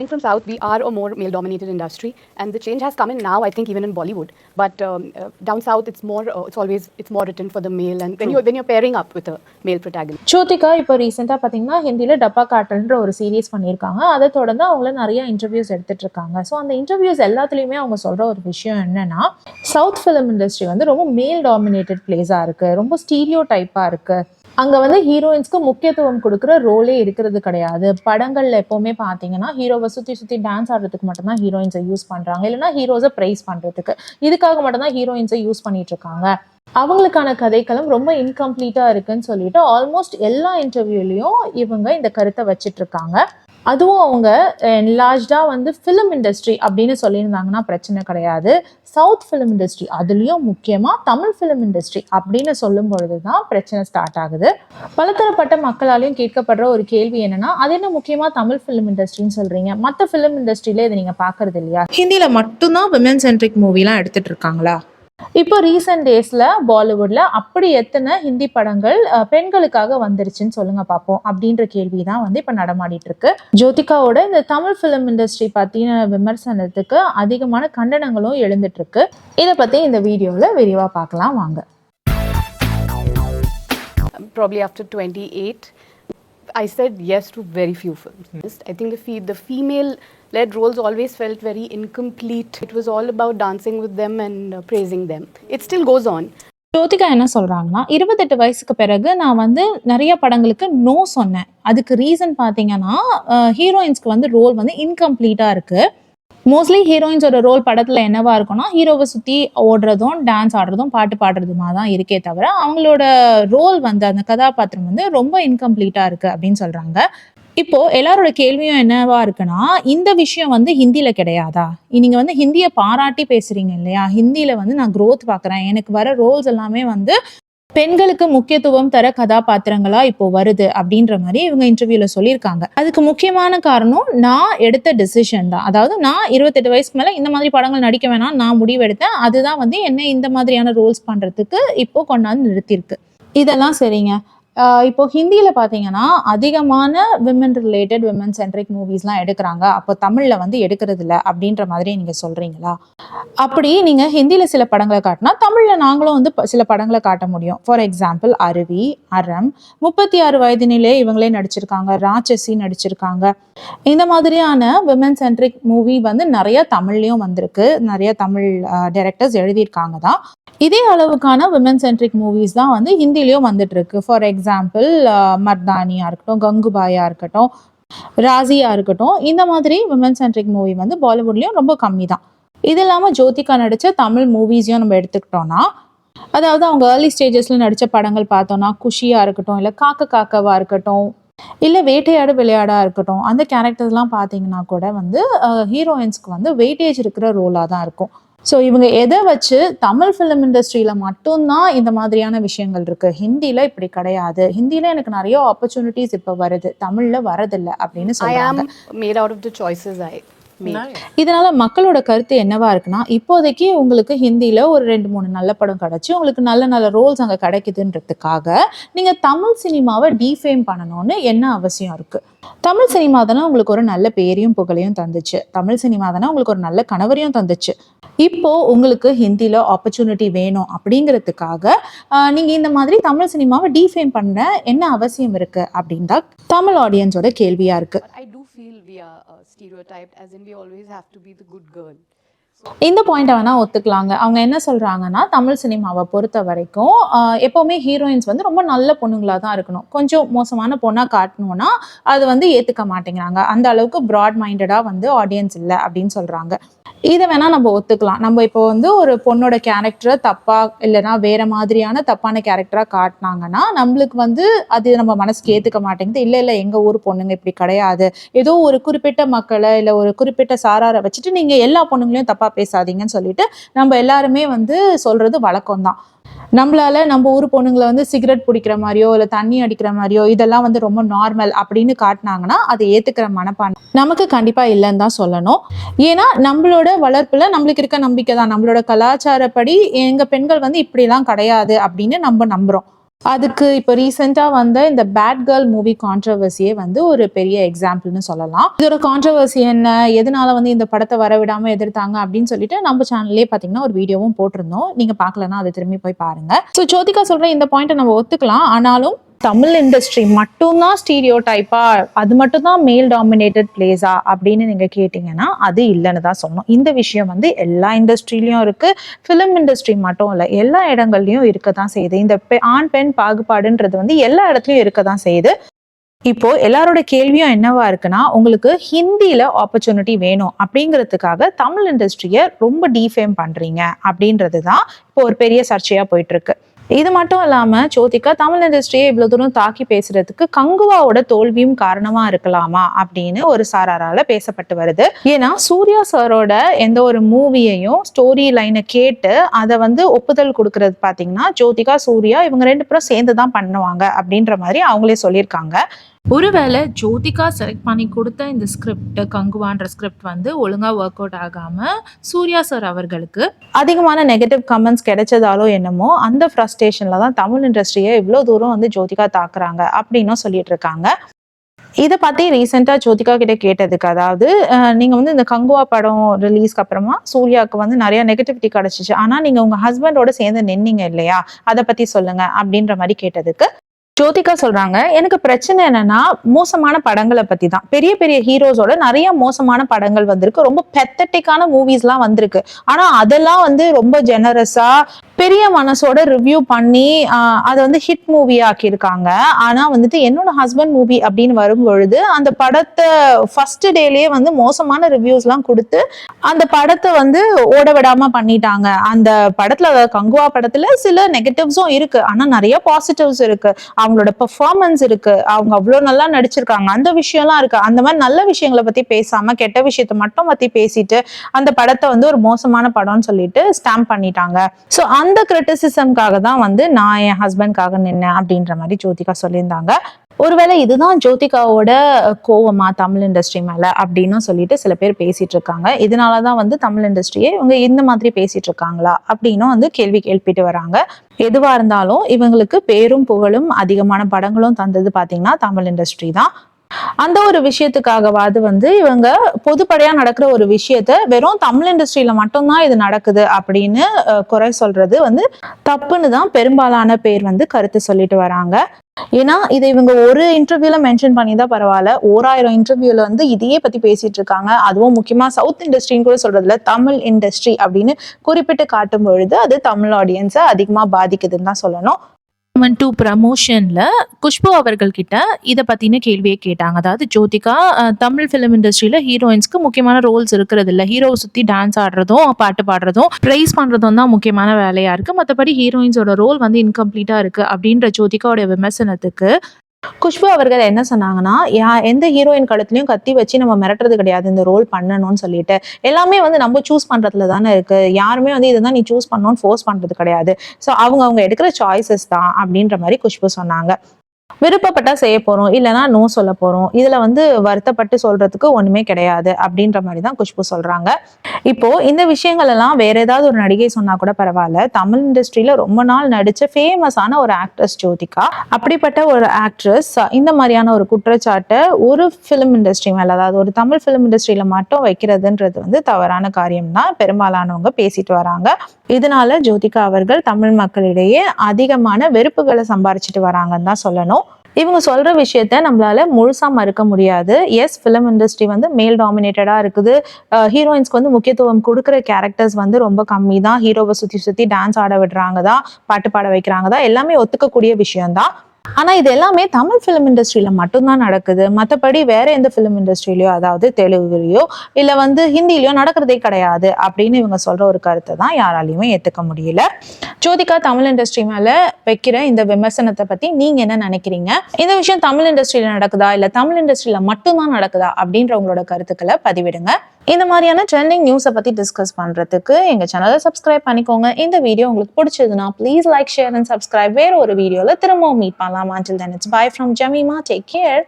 From South, we are a more male dominated industry, and the change has come in now, I think, even in Bollywood. But um, uh, down south, it's more, uh, it's always, it's more written for the male, and when you're, when you're pairing up with a male protagonist. Jyothika இப்போ ரீசெண்டாக பார்த்தீங்கன்னா ஹிந்தியில் டப்பா காட்டல்ன்ற ஒரு series பண்ணியிருக்காங்க அதை தொடர்ந்து அவங்கள நிறைய இன்டர்வியூஸ் எடுத்துட்டு இருக்காங்க ஸோ அந்த இன்டர்வியூஸ் எல்லாத்துலேயுமே அவங்க சொல்கிற ஒரு விஷயம் என்னன்னா சவுத் ஃபிலிம் இண்டஸ்ட்ரி வந்து ரொம்ப மேல் டாமினேட்டட் பிளேஸாக இருக்குது ரொம்ப ஸ்டீரியோ டைப்பாக இருக்குது அங்கே வந்து ஹீரோயின்ஸ்க்கு முக்கியத்துவம் கொடுக்குற ரோலே இருக்கிறது கிடையாது. படங்களில் எப்போவுமே பார்த்தீங்கன்னா ஹீரோவை சுற்றி சுற்றி டான்ஸ் ஆடுறதுக்கு மட்டும்தான் ஹீரோயின்ஸை யூஸ் பண்ணுறாங்க இல்லைன்னா ஹீரோஸை ப்ரைஸ் பண்ணுறதுக்கு இதுக்காக மட்டும்தான் ஹீரோயின்ஸை யூஸ் பண்ணிட்டு இருக்காங்க. அவங்களுக்கான கதைக்களம் ரொம்ப இன்கம்ப்ளீட்டாக இருக்குன்னு சொல்லிட்டு ஆல்மோஸ்ட் எல்லா இன்டர்வியூலையும் இவங்க இந்த கருத்தை வச்சிட்டு இருக்காங்க. அதுவும் அவங்க லார்ஜாக வந்து ஃபிலிம் இண்டஸ்ட்ரி அப்படின்னு சொல்லியிருந்தாங்கன்னா பிரச்சனை கிடையாது. சவுத் ஃபிலிம் இண்டஸ்ட்ரி அதுலேயும் முக்கியமாக தமிழ் ஃபிலிம் இண்டஸ்ட்ரி அப்படின்னு சொல்லும் பொழுது தான் பிரச்சனை ஸ்டார்ட் ஆகுது. பலதரப்பட்ட மக்களாலையும் கேட்கப்படுற ஒரு கேள்வி என்னன்னா அது என்ன முக்கியமாக தமிழ் ஃபிலிம் இண்டஸ்ட்ரின்னு சொல்கிறீங்க மற்ற ஃபிலிம் இண்டஸ்ட்ரியில இதை நீங்கள் பார்க்கறது இல்லையா? ஹிந்தியில் மட்டும்தான் விமன் சென்ட்ரிக் மூவிலாம் எடுத்துகிட்டு இருக்காங்களா? இப்போ ரீசெண்ட் டேஸில் பாலிவுட்ல அப்படி எத்தனை ஹிந்தி படங்கள் பெண்களுக்காக வந்துருச்சுன்னு சொல்லுங்க பார்ப்போம் அப்படின்ற கேள்வி தான் வந்து இப்போ நடமாடிட்டு இருக்கு ஜோதிகாவோட இந்த தமிழ் ஃபிலிம் இண்டஸ்ட்ரி பற்றின விமர்சனத்துக்கு அதிகமான கண்டனங்களும் எழுந்துட்டு இருக்கு இதை பற்றி இந்த வீடியோவில் விரிவாக பார்க்கலாம் வாங்க. Um, Probably after 28, I said yes to very few films. I think the, fe- the female led roles always felt very incomplete. It was all about dancing with them and uh, praising them. It still goes on. Jyothika என்ன சொல்கிறாங்கன்னா இருபத்தெட்டு வயசுக்கு பிறகு நான் வந்து நிறைய படங்களுக்கு no சொன்னேன் அதுக்கு ரீசன் பார்த்தீங்கன்னா ஹீரோயின்ஸ்க்கு வந்து ரோல் வந்து இன்கம்ப்ளீட்டாக இருக்குது மோஸ்ட்லி ஹீரோயின்ஸோட ரோல் படத்தில் என்னவா இருக்கும்னா ஹீரோவை சுற்றி ஓடுறதும் டான்ஸ் ஆடுறதும் பாட்டு பாடுறதுமா தான் இருக்கே தவிர அவங்களோட ரோல் வந்து அந்த கதாபாத்திரம் வந்து ரொம்ப இன்கம்ப்ளீட்டாக இருக்குது அப்படின்னு சொல்கிறாங்க இப்போ எல்லாரோட கேள்வியும் என்னவா இருக்குன்னா இந்த விஷயம் வந்து ஹிந்தியில் கிடையாதா? நீங்க வந்து ஹிந்தியை பாராட்டி பேசுறீங்க இல்லையா? ஹிந்தியில வந்து நான் க்ரோத் பார்க்குறேன். எனக்கு வர ரோல்ஸ் எல்லாமே வந்து பெண்களுக்கு முக்கியத்துவம் தர கதாபாத்திரங்களா இப்போ வருது அப்படின்ற மாதிரி இவங்க இன்டர்வியூல சொல்லியிருக்காங்க. அதுக்கு முக்கியமான காரணம் நான் எடுத்த டெசிஷன் தான். அதாவது நான் இருபத்தெட்டு வயசுக்கு மேல இந்த மாதிரி படங்கள் நடிக்க வேணாம் நான் முடிவெடுத்தேன். அதுதான் வந்து என்ன இந்த மாதிரியான ரோல்ஸ் பண்றதுக்கு இப்போ கொண்டாந்து நிறுத்தியிருக்கு. இதெல்லாம் சரிங்க. இப்போ ஹிந்தியில் பார்த்தீங்கன்னா அதிகமான விமன் ரிலேட்டட் விமன் சென்ட்ரிக் மூவிஸ்லாம் எடுக்கிறாங்க. அப்போ தமிழில் வந்து எடுக்கிறது இல்லை அப்படின்ற மாதிரி நீங்கள் சொல்கிறீங்களா அப்படி நீங்கள் ஹிந்தியில் சில படங்களை காட்டினா தமிழில் நாங்களும் வந்து ப- சில படங்களை காட்ட முடியும். ஃபார் எக்ஸாம்பிள் அருவி அறம் முப்பத்தி ஆறு வயதினிலே இவங்களே நடிச்சிருக்காங்க ராட்சசி நடிச்சிருக்காங்க. இந்த மாதிரியான விமன் சென்ட்ரிக் மூவி வந்து நிறைய தமிழ்லேயும் வந்திருக்கு. நிறைய தமிழ் டைரக்டர்ஸ் எழுதியிருக்காங்க தான். இதே அளவுக்கான விமன் சென்ட்ரிக் மூவிஸ் தான் வந்து ஹிந்திலையும் வந்துட்டுருக்கு. ஃபார் எக்ஸாம்பிள் மர்தானியாக இருக்கட்டும் கங்குபாயாக இருக்கட்டும் ராசியாக இருக்கட்டும் இந்த மாதிரி விமன் சென்ட்ரிக் மூவி வந்து பாலிவுட்லேயும் ரொம்ப கம்மி தான் இது இல்லாமல் ஜோதிகா நடித்த தமிழ் மூவிஸையும் நம்ம எடுத்துக்கிட்டோம்னா அதாவது அவங்க ஏர்லி ஸ்டேஜஸில் நடித்த படங்கள் பார்த்தோன்னா குஷியாக இருக்கட்டும் இல்லை காக்க காக்கவாக இருக்கட்டும் இல்லை வேட்டையாடு விளையாடா இருக்கட்டும் அந்த கேரக்டர்ஸ்லாம் பார்த்தீங்கன்னா கூட வந்து ஹீரோயின்ஸ்க்கு வந்து வெயிட்டேஜ் இருக்கிற ரோலாக தான் இருக்கும். ஸோ இவங்க எதை வச்சு தமிழ் ஃபிலிம் இண்டஸ்ட்ரியில மட்டும்தான் இந்த மாதிரியான விஷயங்கள் இருக்கு? ஹிந்தியில இப்படி கிடையாது. ஹிந்தியில எனக்கு நிறைய ஆப்பர்ச்சுனிட்டிஸ் இப்போ வருது. தமிழ்ல வரதில்லை அப்படின்னு made out of the choices I made. இதனால மக்களோட கருத்து என்னவா இருக்குன்னா இப்போதைக்கு உங்களுக்கு ஹிந்தியில ஒரு ரெண்டு மூணு நல்ல படம் கிடைச்சு உங்களுக்கு நல்ல நல்ல ரோல்ஸ் அங்க கிடைக்குதுன்றதுக்காக நீங்க தமிழ் சினிமாவை டீஃபேம் பண்ணணும்னு என்ன அவசியம் இருக்கு? தமிழ் சினிமா தானே உங்களுக்கு ஒரு நல்ல பேரையும் புகழையும் தந்துச்சு. தமிழ் சினிமா தானே உங்களுக்கு ஒரு நல்ல கணவரையும் தந்துச்சு. இப்போ உங்களுக்கு ஹிந்தியில ஆப்பர்ச்சுனிட்டி வேணும் அப்படிங்கிறதுக்காக நீங்க இந்த மாதிரி தமிழ் சினிமாவை டீஃபேம் பண்ண என்ன அவசியம் இருக்கு அப்படின்னு தான் தமிழ் ஆடியன்ஸோட கேள்வியா இருக்கு But I do feel we are uh, stereotyped, as in we always have to be the good girl. இந்த பாயிண்ட்டை வேணா ஒத்துக்கலாங்க. அவங்க என்ன சொல்றாங்கன்னா தமிழ் சினிமாவை பொறுத்த வரைக்கும் எப்போவுமே எப்பவுமே ஹீரோயின்ஸ் வந்து ரொம்ப நல்ல பொண்ணுங்களா தான் இருக்கணும். கொஞ்சம் மோசமான பொண்ணா காட்டணும்னா அது வந்து ஏத்துக்க மாட்டேங்கிறாங்க. அந்த அளவுக்கு ப்ராட் மைண்டடா வந்து ஆடியன்ஸ் இல்லை அப்படின்னு சொல்றாங்க. இதை வேணால் நம்ம ஒத்துக்கலாம். நம்ம இப்போ வந்து ஒரு பொண்ணோட கேரக்டரை தப்பாக இல்லைன்னா வேற மாதிரியான தப்பான கேரக்டராக காட்டினாங்கன்னா நம்மளுக்கு வந்து அது நம்ம மனசுக்கு ஏற்றுக்க மாட்டேங்குது. இல்லை இல்லை எங்கள் ஊர் பொண்ணுங்க இப்படி கிடையாது. ஏதோ ஒரு குறிப்பிட்ட மக்களை இல்லை ஒரு குறிப்பிட்ட சாராரை வச்சுட்டு நீங்கள் எல்லா பொண்ணுங்களையும் தப்பாக பேசாதீங்கன்னு சொல்லிட்டு நம்ம எல்லாருமே வந்து சொல்கிறது வழக்கம் தான் நம்மளால நம்ம ஊர் பொண்ணுங்களை வந்து சிகரெட் பிடிக்கிற மாதிரியோ இல்லை தண்ணி அடிக்கிற மாதிரியோ இதெல்லாம் வந்து ரொம்ப நார்மல் அப்படின்னு காட்டினாங்கன்னா அதை ஏத்துக்கிற மனப்பான் நமக்கு கண்டிப்பா இல்லைன்னு தான் சொல்லணும். ஏன்னா நம்மளோட வளர்ப்புல நம்மளுக்கு இருக்க நம்பிக்கை தான். நம்மளோட கலாச்சாரப்படி எங்க பெண்கள் வந்து இப்படிலாம் கிடையாது அப்படின்னு நம்ம நம்புறோம். அதுக்கு இப்போ ரீசெண்டாக வந்த இந்த பேட் கேர்ள் மூவி கான்ட்ரவர்சியே வந்து ஒரு பெரிய எக்ஸாம்பிள்னு சொல்லலாம். இதோட கான்ட்ரவர்சி என்ன? எதனால வந்து இந்த படத்தை வர விடாமல் எதிர்த்தாங்க அப்படின்னு சொல்லிட்டு நம்ம சேனல்லே பார்த்தீங்கன்னா ஒரு வீடியோவும் போட்டிருந்தோம். நீங்கள் பார்க்கலன்னா அதை திரும்பி போய் பாருங்க. ஸோ ஜோதிகா சொல்கிற இந்த பாயிண்ட்டை நம்ம ஒத்துக்கலாம். ஆனாலும் தமிழ் இண்டஸ்ட்ரி மட்டும்தான் ஸ்டீரியோ டைப்பா அது மட்டும்தான் மேல் டாமினேட்டட் பிளேஸா அப்படின்னு நீங்க கேட்டீங்கன்னா அது இல்லைன்னு தான் சொன்னோம் இந்த விஷயம் வந்து எல்லா இண்டஸ்ட்ரியிலயும் இருக்கு ஃபிலிம் இண்டஸ்ட்ரி மட்டும் இல்லை எல்லா இடங்கள்லையும் இருக்க தான் செய்யுது. இந்த பெ- ஆண் பெண் பாகுபாடுன்றது வந்து எல்லா இடத்துலையும் இருக்க தான் செய்யுது. இப்போ எல்லாரோட கேள்வியும் என்னவா இருக்குன்னா உங்களுக்கு ஹிந்தியில ஆப்பர்ச்சுனிட்டி வேணும் அப்படிங்கிறதுக்காக தமிழ் இண்டஸ்ட்ரியை ரொம்ப டீஃபேம் பண்றீங்க அப்படின்றது தான் இப்போ ஒரு பெரிய சர்ச்சையா போயிட்டு இருக்கு. இது மட்டும் இல்லாமல் ஜோதிகா தமிழ் இண்டஸ்ட்ரியை இவ்வளோ தூரம் தாக்கி பேசுறதுக்கு கங்குவாவோட தோல்வியும் காரணமா இருக்கலாமா அப்படின்னு ஒரு சாராரால பேசப்பட்டு வருது. ஏன்னா சூர்யா சாரோட எந்த ஒரு மூவியையும் ஸ்டோரி லைனை கேட்டு அதை வந்து ஒப்புதல் கொடுக்கறது பார்த்தீங்கன்னா ஜோதிகா சூர்யா இவங்க ரெண்டு பேரும் சேர்ந்து தான் பண்ணுவாங்க அப்படின்ற மாதிரி அவங்களே சொல்லியிருக்காங்க. ஒருவேளை ஜோதிகா செலக்ட் பண்ணி கொடுத்த இந்த ஸ்கிரிப்ட் கங்குவான்ற ஸ்கிரிப்ட் வந்து ஒழுங்கா ஒர்க் அவுட் ஆகாம சூர்யா சார் அவர்களுக்கு அதிகமான நெகட்டிவ் கமெண்ட்ஸ் கிடைச்சதாலோ என்னமோ அந்த ஃப்ரஸ்ட்ரேஷன்ல தான் தமிழ் இண்டஸ்ட்ரியை இவ்வளோ தூரம் வந்து ஜோதிகா தாக்குறாங்க அப்படின்னும் சொல்லிட்டு இருக்காங்க. இதை பத்தி ரீசெண்டா ஜோதிகா கிட்ட கேட்டதுக்கு அதாவது நீங்கள் நீங்க வந்து இந்த கங்குவா படம் ரிலீஸ்க்கு அப்புறமா சூர்யாவுக்கு வந்து நிறைய நெகட்டிவிட்டி கிடைச்சிச்சு. ஆனா நீங்க உங்க ஹஸ்பண்டோட சேர்ந்து நின்னீங்க இல்லையா? அதை பத்தி சொல்லுங்க அப்படின்ற மாதிரி கேட்டதுக்கு ஜோதிகா சொல்றாங்க எனக்கு பிரச்சனை என்னன்னா மோசமான படங்களை பத்தி தான் பெரிய பெரிய ஹீரோஸோட நிறைய மோசமான படங்கள் வந்திருக்கு. ரொம்ப பெத்தட்டிக்கான மூவிஸ்லாம் வந்திருக்கு. ஆனா அதெல்லாம் வந்து ரொம்ப ஜெனரஸா பெரிய மனசோட ரிவ்யூ பண்ணி அதை வந்து ஹிட் மூவி ஆக்கியிருக்காங்க. ஆனா வந்துட்டு என்னோட ஹஸ்பண்ட் மூவி அப்படின்னு வரும் பொழுது அந்த படத்தை ஃபர்ஸ்ட் டேலேயே வந்து மோசமான ரிவ்யூஸ்லாம் கொடுத்து அந்த படத்தை வந்து ஓட விடாம பண்ணிட்டாங்க. அந்த படத்துல அதாவது கங்குவா படத்துல சில நெகட்டிவ்ஸும் இருக்கு. ஆனா நிறைய பாசிட்டிவ்ஸ் இருக்கு. அவங்களோட பெர்ஃபார்மன்ஸ் இருக்கு. அவங்க அவ்வளோ நல்லா நடிச்சிருக்காங்க. அந்த விஷயம்லாம் இருக்கு. அந்த மாதிரி நல்ல விஷயங்களை பத்தி பேசாம கெட்ட விஷயத்தை மட்டும் பத்தி பேசிட்டு அந்த படத்தை வந்து ஒரு மோசமான படம்னு சொல்லிட்டு ஸ்டாம்ப் பண்ணிட்டாங்க. ஸோ அந்த கிரிட்டிசிசம்காக தான் வந்து நான் என் ஹஸ்பண்ட்காக நின்னேன் அப்படின்ற மாதிரி ஜோதிகா சொல்லியிருந்தாங்க. ஒருவேளை இதுதான் ஜோதிகாவோட கோவமா தமிழ் இண்டஸ்ட்ரி மேல அப்படின்னு சொல்லிட்டு சில பேர் பேசிட்டு இருக்காங்க. இதனாலதான் வந்து தமிழ் இண்டஸ்ட்ரியே இவங்க இந்த மாதிரி பேசிட்டு இருக்காங்களா அப்படின்னும் வந்து கேள்வி கேள்விட்டு வராங்க. எதுவா இருந்தாலும் இவங்களுக்கு பேரும் புகழும் அதிகமான படங்களும் தந்தது பாத்தீங்கன்னா தமிழ் இண்டஸ்ட்ரி தான். அந்த ஒரு விஷயத்துக்காகவாது வந்து இவங்க பொதுப்படையா நடக்கிற ஒரு விஷயத்த வெறும் தமிழ் இண்டஸ்ட்ரியில மட்டும்தான் இது நடக்குது அப்படின்னு குறை சொல்றது வந்து தப்புன்னு தான் பெரும்பாலான பேர் வந்து கருத்து சொல்லிட்டு வராங்க. ஏன்னா இதை இவங்க ஒரு இன்டர்வியூல மென்ஷன் பண்ணி தான் பரவாயில்ல. ஓராயிரம் இன்டர்வியூல வந்து இதையே பத்தி பேசிட்டு இருக்காங்க. அதுவும் முக்கியமா சவுத் இண்டஸ்ட்ரின்னு கூட சொல்றதுல தமிழ் இண்டஸ்ட்ரி அப்படின்னு குறிப்பிட்டு காட்டும் பொழுது அது தமிழ் ஆடியன்ஸை அதிகமா பாதிக்குதுன்னு தான் சொல்லணும். ஒன் டூ ப்ரமோஷனில் குஷ்பு அவர்கள்கிட்ட இதை பற்றின கேள்வியை கேட்டாங்க. அதாவது ஜோதிகா தமிழ் ஃபிலிம் இண்டஸ்ட்ரியில் ஹீரோயின்ஸ்க்கு முக்கியமான ரோல்ஸ் இருக்கிறது இல்லை ஹீரோ சுற்றி டான்ஸ் ஆடுறதும் பாட்டு பாடுறதும் ப்ரைஸ் பண்ணுறதும் தான் முக்கியமான வேலையாக இருக்குது மற்றபடி ஹீரோயின்ஸோட ரோல் வந்து இன்கம்ப்ளீட்டாக இருக்குது அப்படின்ற ஜோதிகாவோட விமர்சனத்துக்கு குஷ்பு அவர்கள் என்ன சொன்னாங்கன்னா யா எந்த ஹீரோயின் கழுத்துலயும் கத்தி வச்சு நம்ம மிரட்டுறது கிடையாது. இந்த ரோல் பண்ணணும்னு சொல்லிட்டு. எல்லாமே வந்து நம்ம சூஸ் பண்றதுல தானே இருக்கு. யாருமே வந்து இதுதான் நீ சூஸ் பண்ணணும்னு ஃபோர்ஸ் பண்றது கிடையாது. ஸோ அவங்க அவங்க எடுக்கிற சாய்ஸஸ் தான். அப்படின்ற மாதிரி குஷ்பு சொன்னாங்க. விருப்பப்பட்டா செய்ய போறோம் இல்லைன்னா நோ சொல்ல போறோம். இதுல வந்து வருத்தப்பட்டு சொல்றதுக்கு ஒண்ணுமே கிடையாது அப்படின்ற மாதிரி தான் குஷ்பு சொல்றாங்க. இப்போ இந்த விஷயங்கள் எல்லாம் வேற ஏதாவது ஒரு நடிகை சொன்னா கூட பரவாயில்ல. தமிழ் இண்டஸ்ட்ரியில ரொம்ப நாள் நடிச்ச ஃபேமஸான ஒரு ஆக்ட்ரஸ் ஜோதிகா. அப்படிப்பட்ட ஒரு ஆக்ட்ரஸ் இந்த மாதிரியான ஒரு குற்றச்சாட்டை ஒரு ஃபிலிம் இண்டஸ்ட்ரி மேல அதாவது ஒரு தமிழ் ஃபிலிம் இண்டஸ்ட்ரியில மட்டும் வைக்கிறதுன்றது வந்து தவறான காரியம் தான் பெரும்பாலானவங்க பேசிட்டு வராங்க. இதனால ஜோதிகா அவர்கள் தமிழ் மக்களிடையே அதிகமான வெறுப்புகளை சம்பாரிச்சிட்டு வராங்கன்னு தான் சொல்லணும். இவங்க சொல்ற விஷயத்த நம்மளால முழுசா மறுக்க முடியாது. எஸ் ஃபிலிம் இண்டஸ்ட்ரி வந்து மேல் டாமினேட்டடா இருக்குது. ஹீரோயின்ஸ்க்கு வந்து முக்கியத்துவம் கொடுக்குற கேரக்டர்ஸ் வந்து ரொம்ப கம்மி தான் ஹீரோவை சுத்தி சுத்தி டான்ஸ் ஆட விடுறாங்க தான் பாட்டு பாட வைக்கிறாங்க தான். எல்லாமே ஒத்துக்கக்கூடிய விஷயம்தான். ஆனா இது எல்லாமே தமிழ் ஃபிலிம் இண்டஸ்ட்ரியில மட்டும்தான் நடக்குது. மற்றபடி வேற எந்த ஃபிலிம் இண்டஸ்ட்ரியிலயோ அதாவது தெலுங்குலயோ இல்ல வந்து ஹிந்திலயோ நடக்கிறதே கிடையாது அப்படின்னு இவங்க சொல்ற ஒரு கருத்தை தான் யாராலையுமே ஏத்துக்க முடியல. ஜோதிகா தமிழ் இண்டஸ்ட்ரி மேல வைக்கிற இந்த விமர்சனத்தை பத்தி நீங்க என்ன நினைக்கிறீங்க? இந்த விஷயம் தமிழ் இண்டஸ்ட்ரியில நடக்குதா? இல்ல தமிழ் இண்டஸ்ட்ரியில மட்டும்தான் நடக்குதா? அப்படின்ற உங்களோட கருத்துக்களை பதிவிடுங்க. இந்த மாதிரியான ட்ரெண்டிங் நியூஸை பற்றி டிஸ்கஸ் பண்றதுக்கு எங்க சேனலை சப்ஸ்கிரைப் பண்ணிக்கோங்க. இந்த வீடியோ உங்களுக்கு பிடிச்சதுன்னா please like share and subscribe வேற ஒரு வீடியோவில் திரும்பவும் மீட் பண்ணலாம். Until then it's bye from Jemima take care